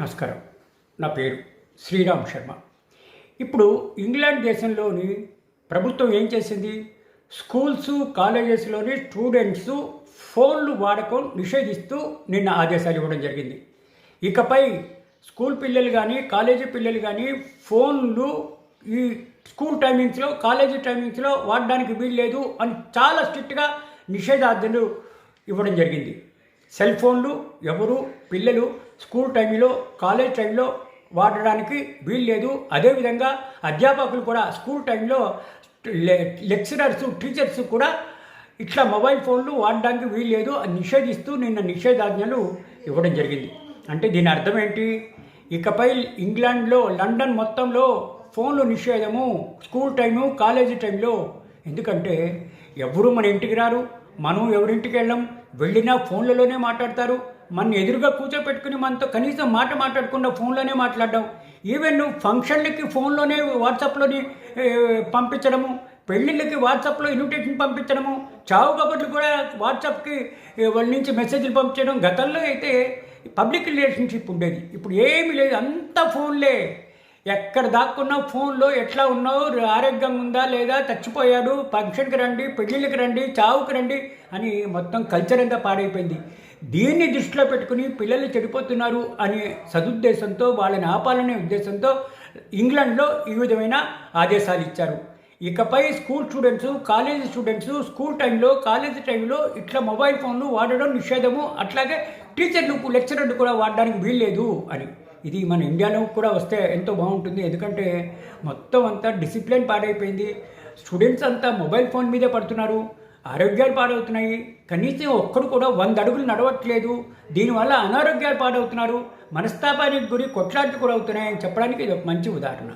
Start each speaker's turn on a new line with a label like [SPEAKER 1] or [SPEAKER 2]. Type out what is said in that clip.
[SPEAKER 1] నమస్కారం. నా పేరు శ్రీరామ్ శర్మ. ఇప్పుడు ఇంగ్లాండ్ దేశంలోని ప్రభుత్వం ఏం చేసింది? స్కూల్స్ కాలేజెస్లోని స్టూడెంట్స్ ఫోన్లు వాడకం నిషేధిస్తూ నిన్న ఆదేశాలు ఇవ్వడం జరిగింది. ఇకపై స్కూల్ పిల్లలు కానీ కాలేజీ పిల్లలు కానీ ఫోన్లు ఈ స్కూల్ టైమింగ్స్లో కాలేజీ టైమింగ్స్లో వాడడానికి వీల్లేదు అని చాలా స్ట్రిక్ట్గా నిషేధాజ్ఞలు ఇవ్వడం జరిగింది. సెల్ ఫోన్లు ఎవరు? పిల్లలు స్కూల్ టైంలో కాలేజ్ టైంలో వాడడానికి వీల్లేదు అదేవిధంగా అధ్యాపకులు కూడా స్కూల్ టైంలో లెక్చరర్స్ టీచర్స్ కూడా ఇట్లా మొబైల్ ఫోన్లు వాడడానికి వీల్లేదు అని నిషేధిస్తూ నిన్న నిషేధాజ్ఞలు ఇవ్వడం జరిగింది. అంటే దీని అర్థం ఏంటి? ఇకపై ఇంగ్లాండ్లో లండన్ మొత్తంలో ఫోన్లు నిషేధము స్కూల్ టైము కాలేజీ టైంలో. ఎందుకంటే ఎవరు మన ఇంటికి రారు? మనం ఎవరింటికి వెళ్ళం? వెళ్ళినా ఫోన్లలోనే మాట్లాడతారు. మన ఎదురుగా కూర్చోపెట్టుకుని మనతో కనీసం మాట మాట్లాడకుండా ఫోన్లోనే మాట్లాడడం. ఈవెన్ ఫంక్షన్లకి ఫోన్లోనే వాట్సాప్లోని పంపించడము. పెళ్ళిళ్ళకి వాట్సాప్లో ఇన్విటేషన్ పంపించడము. చావు కబుర్లు కూడా వాట్సాప్కి వాళ్ళ నుంచి మెసేజ్లు పంపించడం. గతంలో అయితే పబ్లిక్ రిలేషన్షిప్ ఉండేది. ఇప్పుడు ఏమీ లేదు. అంతా ఫోన్లే. ఎక్కడ దాక్కున్నా ఫోన్లో ఎట్లా ఉన్నావు? ఆరోగ్యం ఉందా లేదా? చచ్చిపోయాడు. ఫంక్షన్కి రండి పెళ్ళిళ్ళకి రండి చావుకి రండి అని మొత్తం కల్చర్ అంతా పాడైపోయింది. దీన్ని దృష్టిలో పెట్టుకుని పిల్లలు చెడిపోతున్నారు అనే సదుద్దేశంతో వాళ్ళని ఆపాలనే ఉద్దేశంతో ఇంగ్లాండ్లో ఈ విధమైన ఆదేశాలు ఇచ్చారు. ఇకపై school students college students school టైంలో కాలేజీ టైంలో ఇట్లా మొబైల్ ఫోన్లు వాడడం నిషేధము. అట్లాగే టీచర్లు లెక్చరర్లు కూడా వాడడానికి వీల్లేదు అని. ఇది మన ఇండియాలో కూడా వస్తే ఎంతో బాగుంటుంది. ఎందుకంటే మొత్తం అంతా డిసిప్లిన్ పాడైపోయింది. స్టూడెంట్స్ అంతా మొబైల్ ఫోన్ మీదే పడుతున్నారు. ఆరోగ్యాలు పాడవుతున్నాయి. కనీసం ఒక్కడు కూడా వంద అడుగులు నడవట్లేదు. దీనివల్ల అనారోగ్యాలు పాడవుతున్నారు. మనస్తాపానికి గురి కొట్లాట్లు కూడా అవుతున్నాయని చెప్పడానికి ఇది ఒక మంచి ఉదాహరణ.